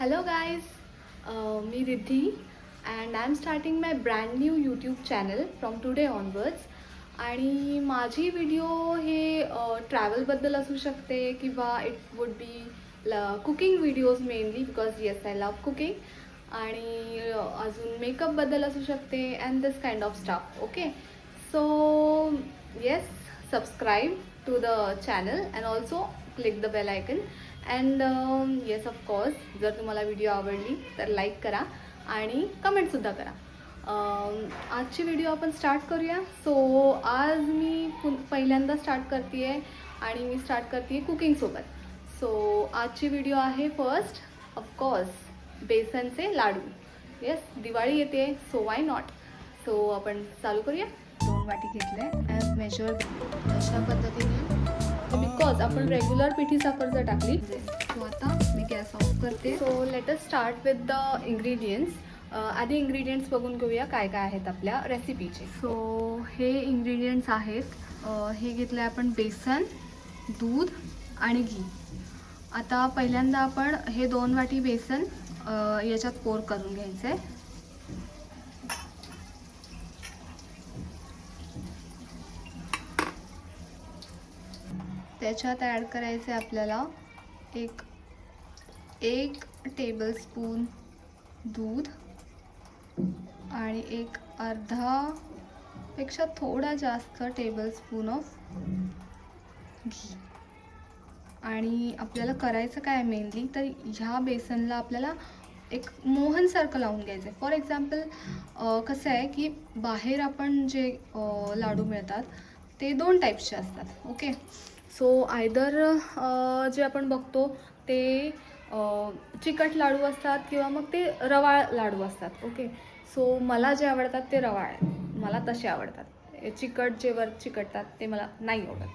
Hello guys me Riddhi and I am starting my brand new YouTube channel from today onwards आणि माझी video हे ट्रॅव्हलबद्दल असू शकते किंवा it would be cooking videos mainly because yes I love cooking आणि अजून मेकअपबद्दल असू शकते and this kind of stuff okay so yes subscribe to the channel and also click the bell icon and yes of course जर तुम्हाला video आवडली तर like करा आणि कमेंटसुद्धा करा. Um, आजची व्हिडिओ आपण स्टार्ट करूया. सो आज मी पुन पहिल्यांदा स्टार्ट करते आहे आणि मी स्टार्ट करते आहे कुकिंगसोबत सो आजची व्हिडिओ आहे फर्स्ट ऑफकोर्स बेसनचे लाडू. येस दिवाळी येते सो वाय नॉट सो आपण चालू करूया. दोन वाटी घेतले ॲज मेजर अशा पद्धतीने. बिकॉज आपण रेग्युलर पिठी साखर जर टाकली सो आता मी गॅस ऑफ करते. So let us start with the ingredients आधी इंग्रेडियंट्स बघून घेऊया काय काय आहेत आपल्या रेसिपीचे सो हे इंग्रेडियंट्स आहेत. हे घेतलं आहे आपण बेसन दूध आणि घी. आता पहिल्यांदा आपण हे दोन वाटी बेसन याच्यात पोर करून घ्यायचं आहे त्याच्यात ॲड करायचे आपल्याला एक एक टेबलस्पून दूध आणि एक अर्धा पेक्षा थोडा जास्त टेबलस्पून ऑफ घी. आणि आपल्याला करायचं काय मेनली तर ह्या बेसनला आपल्याला एक मोहनसारखं लावून घ्यायचं आहे फॉर एक्झाम्पल कसं आहे की बाहेर आपण जे लाडू मिळतात ते दोन टाईप्सचे असतात. ओके सो आयदर जे आपण बघतो ते चिकट लाडू असतात किंवा मग ते रवाळ लाडू असतात ओके सो मला जे आवडतात ते रवाळ मला तसे आवडतात. चिकट जे वर चिकटतात ते मला नाही आवडत.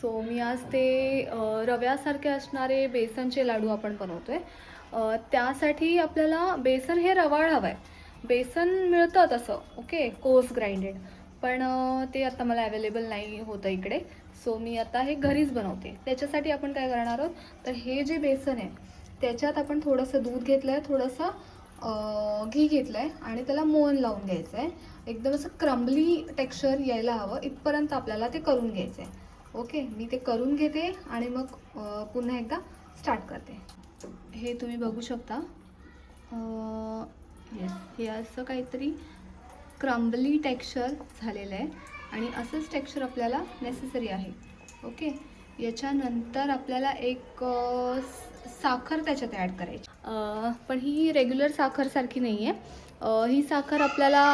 सो मी आज ते रव्यासारखे असणारे बेसनचे लाडू आपण बनवतो आहे त्यासाठी आपल्याला बेसन हे रवाळ हवं आहे बेसन मिळतं तसं ओके कोर्स ग्राइंडेड. पण ते आता मला अवेलेबल नाही होतं इकडे. सो मी आता हे घरीच बनवते. त्याच्यासाठी आपण काय करणार आहोत? तर हे जे बेसन आहे त्याच्यात आपण थोडंसं दूध घेतलं आहे थोडंसं घी घेतलं आहे आणि त्याला मोहन लावून घ्यायचं आहे एकदम असं क्रम्बली टेक्स्चर यायला हवं. इथपर्यंत आपल्याला ते करून घ्यायचं आहे ओके मी ते करून घेते आणि मग पुन्हा एकदा स्टार्ट करते. हे तुम्ही बघू शकता. येस हे असं काहीतरी क्रम्बली टेक्स्चर झालेलं आहे आणि असंच टेक्स्चर आपल्याला नेसेसरी आहे. ओके याच्यानंतर आपल्याला एक साखर त्याच्यात ॲड करायची. पण ही रेग्युलर साखरसारखी नाही आहे ही साखर आपल्याला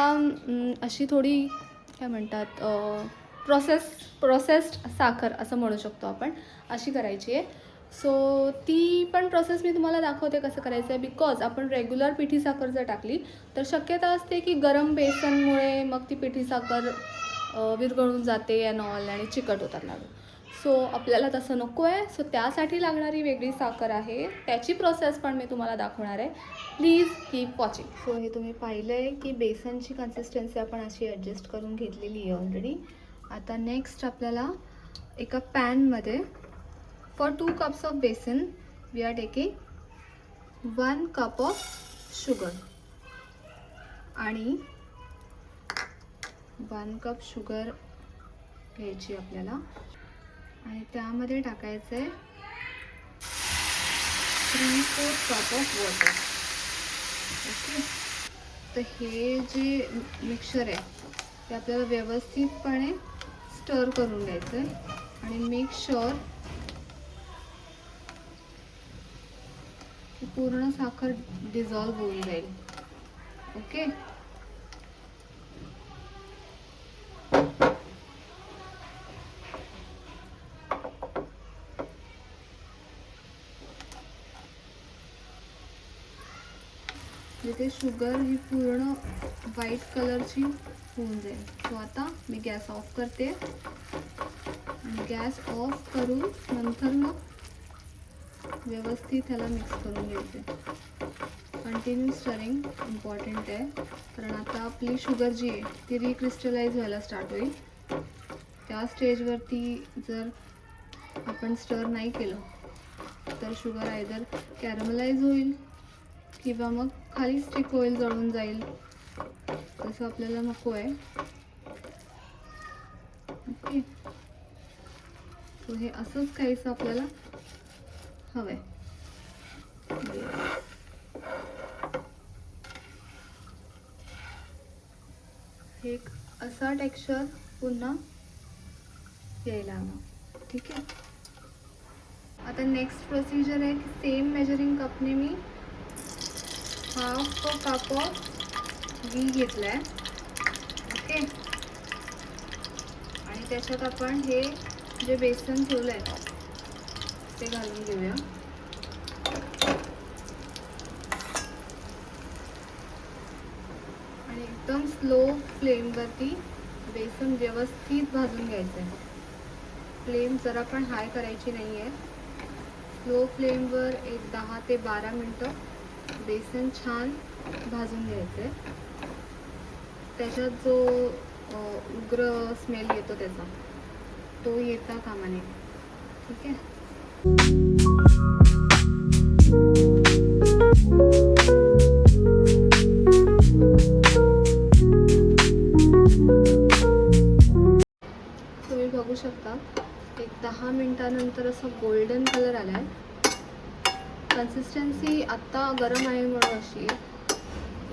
अशी थोडी काय म्हणतात प्रोसेस प्रोसेस्ड साखर असं म्हणू शकतो आपण. अशी करायची आहे. सो ती पण प्रोसेस मी तुम्हाला दाखवते कसं करायचं आहे बिकॉज आपण रेग्युलर पिठी साखर जर टाकली तर शक्यता असते की गरम बेसनमुळे मग ती पिठी साखर विरघळून जाते अँड ऑल आणि चिकट होतात लाडू सो आपल्याला तसं नको आहे. सो त्यासाठी लागणारी वेगळी साखर आहे. त्याची प्रोसेस पण मी तुम्हाला दाखवणार आहे. प्लीज कीप वॉचिंग सो हे तुम्ही पाहिलं आहे की बेसनची कन्सिस्टन्सी आपण अशी ॲडजस्ट करून घेतलेली आहे ऑलरेडी आता नेक्स्ट आपल्याला एका पॅनमध्ये for two cups of besan we are taking one cup of sugar आणि वन कप शुगर घ्यायची आपल्याला. आणि त्यामध्ये टाकायचं आहे three four cup of water okay तर हे जे मिक्सर आहे ते आपल्याला व्यवस्थितपणे स्टर करून घ्यायचं आहे आणि मेक शुअर पूर्ण साखर डिझॉल्व होऊन जाईल ओके जिथे शुगर ही पूर्ण व्हाईट कलरची होऊन जाईल. सो आता मी गॅस ऑफ़ करते. गॅस ऑफ़ करून नंतर मग व्यवस्थित ह्याला मिक्स करून घ्यायचे कंटिन्यू स्टरिंग इम्पॉर्टंट आहे. कारण आता आपली शुगर जी आहे ती रिक्रिस्टलाइज व्हायला स्टार्ट होईल. त्या स्टेजवरती जर आपण स्टर नाही केलं तर शुगर आयदर कॅरमलाइज होईल किंवा मग खाली स्टिक होईल जळून जाईल. तसं आपल्याला नको आहे. ओके सो हे असंच काहीसं आपल्याला हवं. आहे एक असा टेक्स्चर पुन्हा यायला हवा. ठीक आहे? आता नेक्स्ट प्रोसिजर आहे की सेम मेजरिंग कपने मी हाफ कप ऑफ घी घेतला आहे ओके? आणि त्याच्यात आपण हे जे बेसन ठेवलं आहे ते घालून घेऊया. आणि एकदम स्लो फ्लेमवरती बेसन व्यवस्थित भाजून घ्यायचं आहे फ्लेम जरा पण हाय करायची नाही आहे स्लो फ्लेमवर एक दहा ते बारा मिनटं बेसन छान भाजून घ्यायचं आहे त्याच्यात जो उग्र स्मेल येतो त्याचा तो येता कामाने ठीक आहे? तुम्ही बघू शकता एक दहा मिनटानंतर असं गोल्डन कलर आला आहे कन्सिस्टन्सी आत्ता गरम आहे म्हणून अशी. आहे.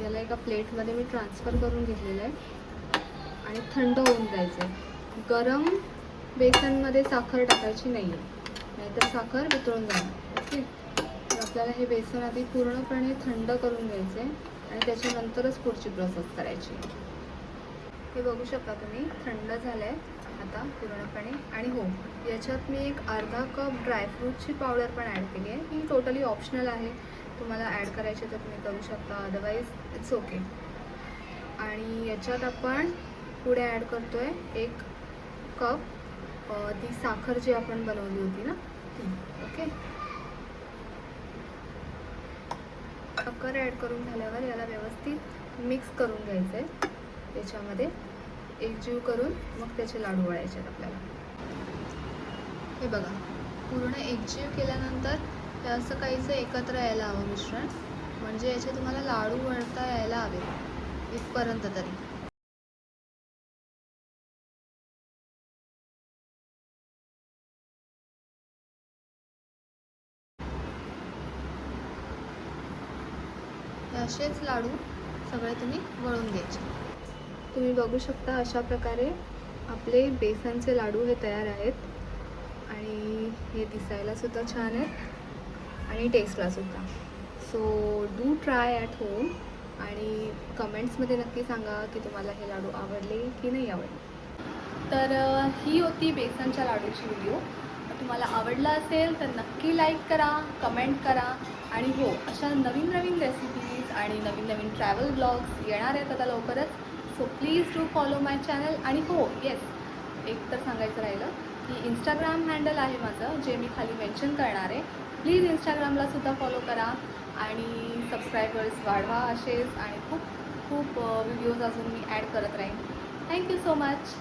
याला एका प्लेटमध्ये मी ट्रान्सफर करून घेतलेलं आहे. आणि थंड होऊन जायचं आहे गरम बेसनमध्ये साखर टाकायची नाही आहे नाहीतर साखर वितळून जाणार ओके? तर आपल्याला हे बेसन आधी पूर्णपणे थंड करून घ्यायचे आणि त्याच्यानंतरच पुढची प्रोसेस करायची. हे बघू शकता तुम्ही थंड झालं आहे आता पूर्णपणे आणि हो याच्यात मी एक अर्धा कप ड्रायफ्रूटची पावडर पण ॲड केली आहे. ही टोटली ऑप्शनल आहे. तुम्हाला ॲड करायची तर तुम्ही करू शकता अदरवाईज इट्स ओके आणि याच्यात आपण पुढे ॲड करतो आहे एक कप ती साखर जी आपण बनवली होती ना ती. ओके? साखर ॲड करून झाल्यावर याला व्यवस्थित मिक्स करून घ्यायचं आहे त्याच्यामध्ये एकजीव करून मग त्याचे लाडू वळायचे आहेत आपल्याला. हे बघा पूर्ण एकजीव केल्यानंतर हे असं काहीचं एकत्र यायला हवं मिश्रण. म्हणजे याचे तुम्हाला लाडू वळता यायला हवे इथपर्यंत तरी हे असेच लाडू सगळे तुम्ही वळून घ्यायचे. तुम्ही बघू शकता अशा प्रकारे आपले बेसनचे लाडू हे तयार आहेत आणि हे दिसायलासुद्धा छान आहेत आणि टेस्टलासुद्धा so do try at home आणि कमेंट्समध्ये नक्की सांगा की तुम्हाला हे लाडू आवडले की नाही आवडले. तर ही होती बेसनच्या लाडूची व्हिडिओ तुम्हाला आवडला असेल तर नक्की लाईक करा कमेंट करा. आणि हो अशा नवीन नवीन रेसिपीज आणि नवीन नवीन ट्रॅव्हल ब्लॉग्स येणार आहेत आता लवकरच. So please do follow my channel आणि हो येस एक तर सांगायचं राहिलं की इंस्टाग्राम हँडल आहे माझं जे मी खाली मेन्शन करणार आहे. प्लीज इंस्टाग्रामला सुद्धा फॉलो करा आणि सबस्क्रायबर्स वाढवा असेच. आणि खूप खूप व्हिडिओज अजून मी ॲड करत राहीन. Thank you so much